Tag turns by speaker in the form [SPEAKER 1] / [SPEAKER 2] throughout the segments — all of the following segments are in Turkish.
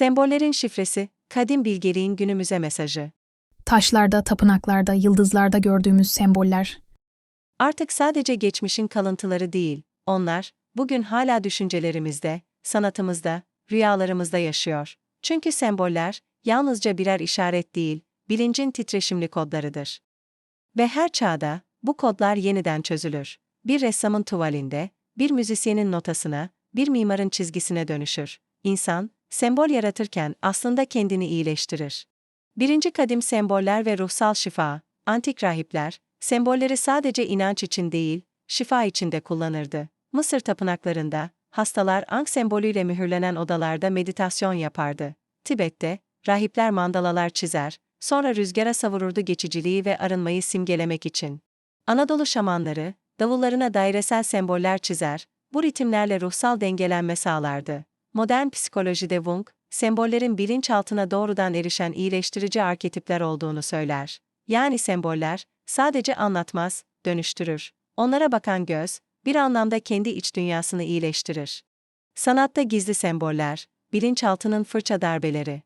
[SPEAKER 1] Sembollerin şifresi, kadim bilgeliğin günümüze mesajı.
[SPEAKER 2] Taşlarda, tapınaklarda, yıldızlarda gördüğümüz semboller.
[SPEAKER 1] Artık sadece geçmişin kalıntıları değil, onlar, bugün hala düşüncelerimizde, sanatımızda, rüyalarımızda yaşıyor. Çünkü semboller, yalnızca birer işaret değil, bilincin titreşimli kodlarıdır. Ve her çağda, bu kodlar yeniden çözülür. Bir ressamın tuvalinde, bir müzisyenin notasına, bir mimarın çizgisine dönüşür. İnsan, sembol yaratırken aslında kendini iyileştirir. Birinci kadim semboller ve ruhsal şifa, antik rahipler, sembolleri sadece inanç için değil, şifa için de kullanırdı. Mısır tapınaklarında, hastalar ank sembolüyle mühürlenen odalarda meditasyon yapardı. Tibet'te, rahipler mandalalar çizer, sonra rüzgara savururdu geçiciliği ve arınmayı simgelemek için. Anadolu şamanları, davullarına dairesel semboller çizer, bu ritimlerle ruhsal dengelenme sağlardı. Modern psikolojide Wung, sembollerin bilinçaltına doğrudan erişen iyileştirici arketipler olduğunu söyler. Yani semboller, sadece anlatmaz, dönüştürür. Onlara bakan göz, bir anlamda kendi iç dünyasını iyileştirir. Sanatta gizli semboller, bilinçaltının fırça darbeleri.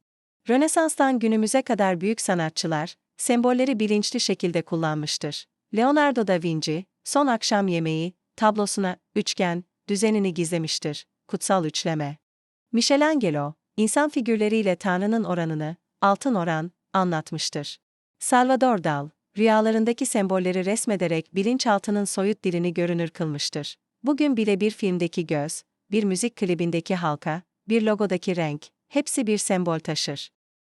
[SPEAKER 1] Rönesans'tan günümüze kadar büyük sanatçılar, sembolleri bilinçli şekilde kullanmıştır. Leonardo da Vinci, Son Akşam Yemeği, tablosuna, üçgen, düzenini gizlemiştir, kutsal üçleme. Michelangelo, insan figürleriyle Tanrı'nın oranını, altın oran, anlatmıştır. Salvador Dal, rüyalarındaki sembolleri resmederek bilinçaltının soyut dilini görünür kılmıştır. Bugün bile bir filmdeki göz, bir müzik klibindeki halka, bir logodaki renk, hepsi bir sembol taşır.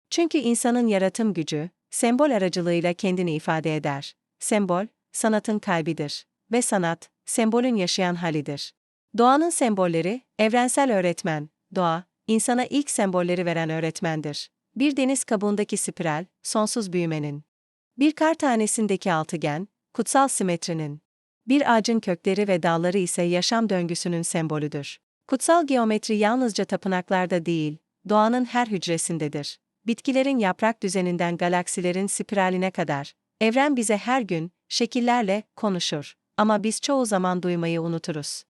[SPEAKER 1] Çünkü insanın yaratım gücü, sembol aracılığıyla kendini ifade eder. Sembol, sanatın kalbidir ve sanat, sembolün yaşayan halidir. Doğanın sembolleri, evrensel öğretmen, doğa, insana ilk sembolleri veren öğretmendir. Bir deniz kabuğundaki spiral, sonsuz büyümenin. Bir kar tanesindeki altıgen, kutsal simetrinin. Bir ağacın kökleri ve dalları ise yaşam döngüsünün sembolüdür. Kutsal geometri yalnızca tapınaklarda değil, doğanın her hücresindedir. Bitkilerin yaprak düzeninden galaksilerin spiraline kadar, evren bize her gün, şekillerle, konuşur. Ama biz çoğu zaman duymayı unuturuz.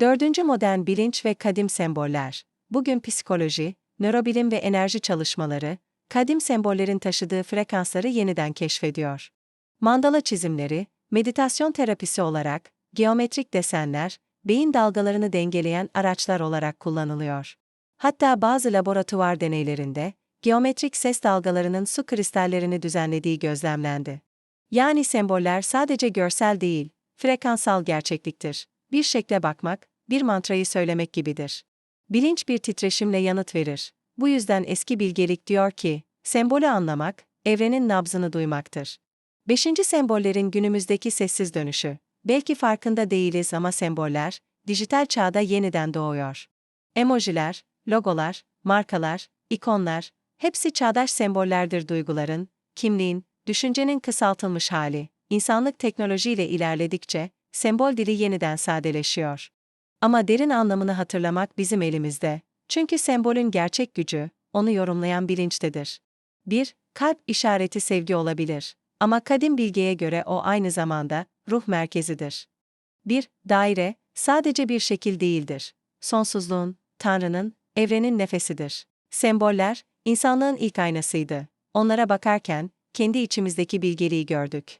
[SPEAKER 1] Dördüncü modern bilinç ve kadim semboller. Bugün psikoloji, nörobilim ve enerji çalışmaları, kadim sembollerin taşıdığı frekansları yeniden keşfediyor. Mandala çizimleri, meditasyon terapisi olarak, geometrik desenler, beyin dalgalarını dengeleyen araçlar olarak kullanılıyor. Hatta bazı laboratuvar deneylerinde, geometrik ses dalgalarının su kristallerini düzenlediği gözlemlendi. Yani semboller sadece görsel değil, frekansal gerçekliktir. Bir şekle bakmak, bir mantrayı söylemek gibidir. Bilinç bir titreşimle yanıt verir. Bu yüzden eski bilgelik diyor ki, sembolü anlamak, evrenin nabzını duymaktır. Beşinci sembollerin günümüzdeki sessiz dönüşü. Belki farkında değiliz ama semboller, dijital çağda yeniden doğuyor. Emojiler, logolar, markalar, ikonlar, hepsi çağdaş sembollerdir duyguların, kimliğin, düşüncenin kısaltılmış hali. İnsanlık teknolojiyle ilerledikçe, sembol dili yeniden sadeleşiyor. Ama derin anlamını hatırlamak bizim elimizde. Çünkü sembolün gerçek gücü, onu yorumlayan bilinçtedir. 1. Kalp işareti sevgi olabilir. Ama kadim bilgiye göre o aynı zamanda ruh merkezidir. 1. Daire, sadece bir şekil değildir. Sonsuzluğun, Tanrı'nın, evrenin nefesidir. Semboller, insanlığın ilk aynasıydı. Onlara bakarken, kendi içimizdeki bilgeliği gördük.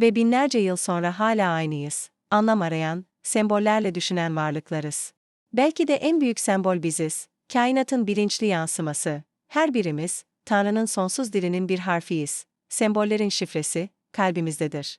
[SPEAKER 1] Ve binlerce yıl sonra hala aynıyız. Anlam arayan, sembollerle düşünen varlıklarız. Belki de en büyük sembol biziz. Kainatın bilinçli yansıması. Her birimiz, Tanrı'nın sonsuz dilinin bir harfiyiz. Sembollerin şifresi, kalbimizdedir.